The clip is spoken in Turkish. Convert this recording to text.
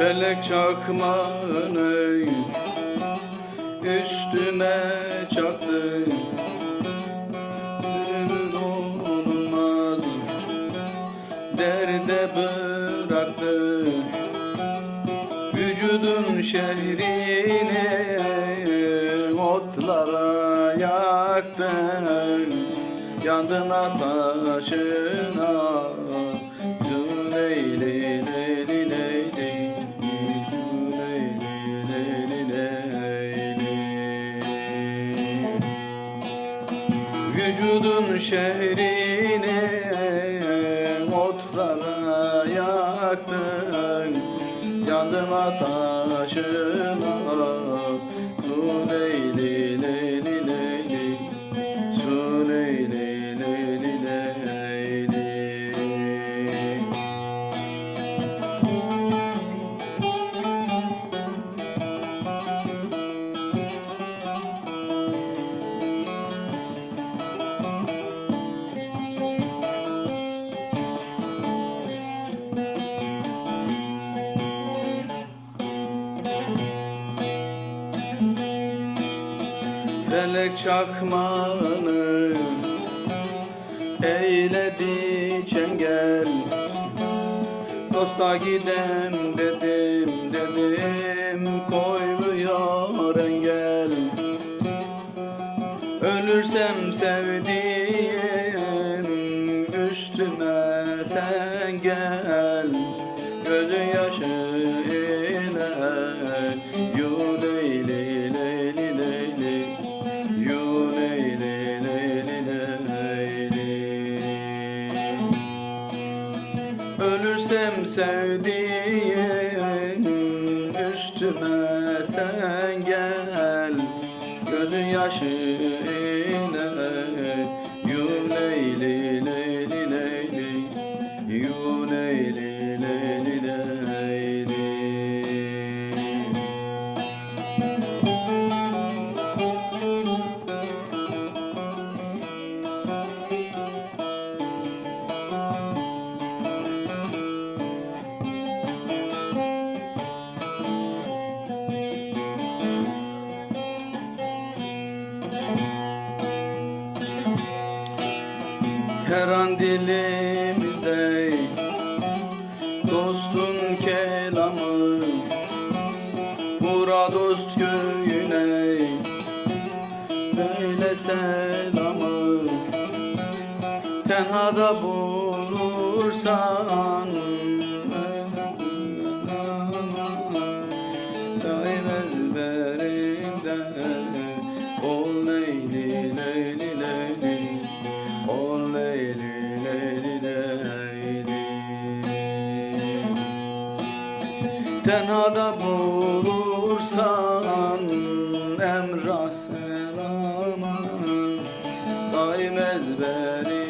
Felek çakmağını üstüme çaktı. Gönül olmaz derde bıraktı. Vücudun şehrini otlara yaktı. Yandın ateşine Vücudun şehrini otlara yaktın. Yandım ateşine Su Felek çakmağını eyledi çengel Dosta gidem dedim dedim koymuyor engel. Ölürsem sevdiğim üstüme sen gel sevdiğim üstüme sen gel. Gözün yaşı dilimizde. Dostun kelamı Vura dost köyüne. Böyle selamı Tenhada bulursan. Daim ezberimde Ol leyli Tenhada bulursan Emrah selama Daim ezberimde